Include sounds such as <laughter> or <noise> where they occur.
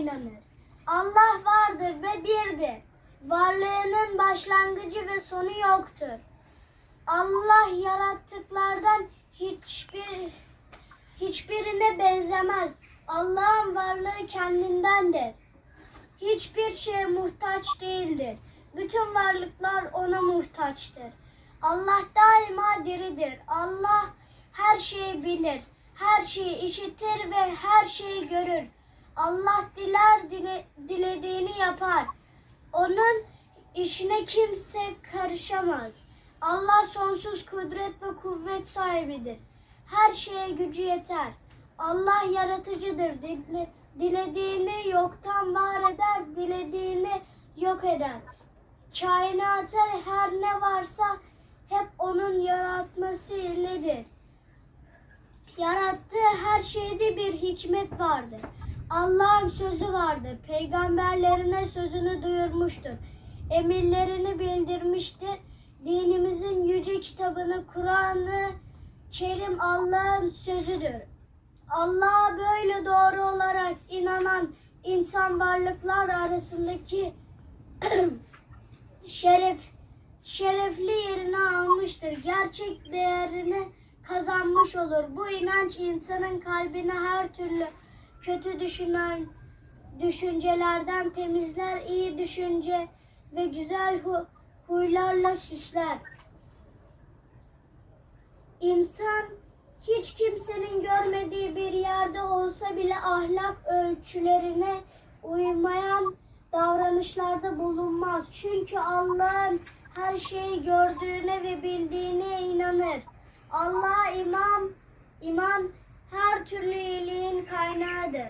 inanır. Allah vardır ve birdir. Varlığının başlangıcı ve sonu yoktur. Allah yarattıklardan hiçbir hiçbirine benzemez. Allah'ın varlığı kendindendir. Hiçbir şeye muhtaç değildir. Bütün varlıklar ona muhtaçtır. Allah daima diridir. Allah her şeyi bilir, her şeyi işitir ve her şeyi görür. Allah diler dile, dilediğini yapar. Onun işine kimse karışamaz. Allah sonsuz kudret ve kuvvet sahibidir. Her şeye gücü yeter. Allah yaratıcıdır. Dile- Dilediğini yoktan var eder, dilediğini yok eder. Kainatta her ne varsa hep onun yaratması iledir. Yarattığı her şeyde bir hikmet vardır. Allah'ın sözü vardır. Peygamberlerine sözünü duyurmuştur. Emirlerini bildirmiştir. Dinimizin yüce kitabını, Kur'an'ı Kerim Allah'ın sözüdür. Allah'a böyle doğru olarak inanan insan varlıklar arasındaki <clears throat> şeref şerefli yerini almıştır. Gerçek değerini kazanmış olur. Bu inanç insanın kalbini her türlü kötü düşünen düşüncelerden temizler, iyi düşünce ve güzel hu- huylarla süsler. İnsan hiç kimsenin görmediği bir yerde olsa bile ahlak ölçülerine uymayan davranışlarda bulunmaz. Çünkü Allah'ın her şeyi gördüğüne ve bildiğine inanır. Allah iman, iman her türlü kaynağıdır.